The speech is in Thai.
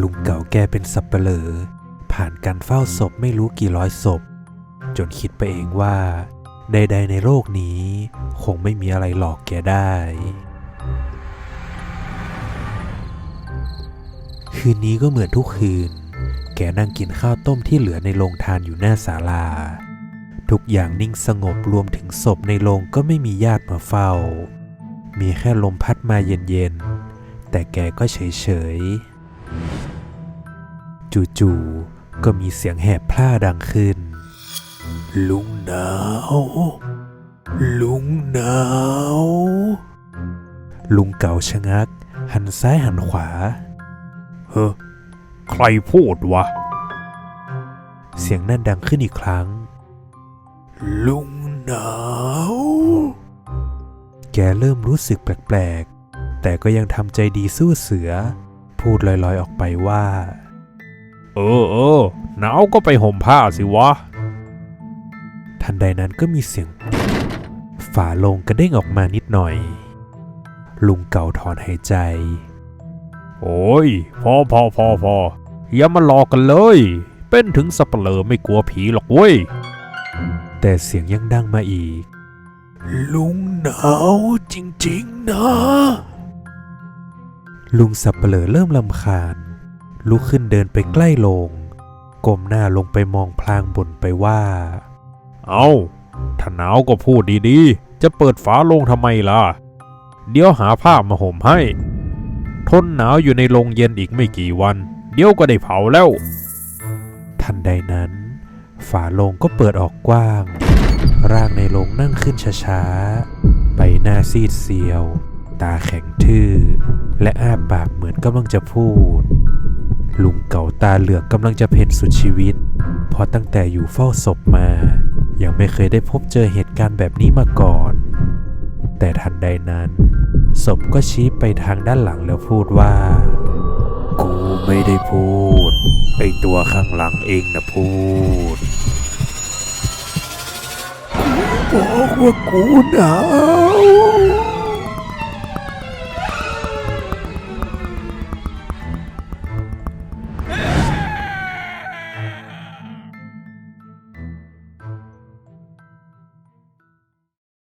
ลุงเก่าแกเป็นสับเปลอผ่านการเฝ้าศพไม่รู้กี่ร้อยศพ จนคิดไปเองว่า ใดๆในโลกนี้ คงไม่มีอะไรหลอกแกได้ คืนนี้ก็เหมือนทุกคืน แกนั่งกินข้าวต้มที่เหลือในโรงทานอยู่หน้าศาลา ทุกอย่างนิ่งสงบรวมถึงศพในโรงก็ไม่มีญาติมาเฝ้า มีแค่ลมพัดมาเย็นๆ แต่แกก็เฉยๆ จู่ๆก็มีเสียงแหบพร่าดังขึ้น ลุงหนาว ลุงหนาว ลุงเก่าชะงัก หันซ้ายหันขวา เฮ้อใครพูดวะ เสียงนั่นดังขึ้นอีกครั้ง ลุงหนาว แกเริ่มรู้สึกแปลกๆ แต่ก็ยังทำใจดีสู้เสือ พูดลอยๆออกไปว่า เออเออหนาวก็ไปห่มผ้าสิวะ ทันใดนั้นก็มีเสียง ฝาลงกระเด้งออกมานิดหน่อย ลุงเก่าถอนหายใจ โอ้ย พอพอพอพออย่ามาหลอกกันเลย เป็นถึงสับเปลอไม่กลัวผีหรอกเว้ย แต่เสียงยังดังมาอีก ลุงหนาวจริง ๆ นะ ลุงสับเปลอเริ่มลำคาญ ลุกขึ้นเดินไปใกล้โลงก้มหน้าลงไปมองพลางบ่นไปว่า เอาถ้าหนาวก็พูดดีๆ จะเปิดฝาโลงทำไมล่ะ เดี๋ยวหาผ้ามาห่มให้ ทนหนาวอยู่ในโรงเย็นอีกไม่กี่วัน เดี๋ยวก็ได้เผาแล้ว ทันใดนั้น ฝาโลงก็เปิดออกกว้าง ร่างในโลงนั่งขึ้นช้าๆ ใบหน้าซีดเซียว ตาแข็งทื่อ และอ้าปากเหมือนกำลังจะพูด ลุงเก่าตาเหลือกกำลังจะเพ่นสุดชีวิต เพราะตั้งแต่อยู่เฝ้าศพมา ยังไม่เคยได้พบเจอเหตุการณ์แบบนี้มาก่อน แต่ทันใดนั้น ศพก็ชี้ไปทางด้านหลังแล้วพูดว่า กูไม่ได้พูด ไอตัวข้างหลังเองนะพูดบอกว่ากูหนาว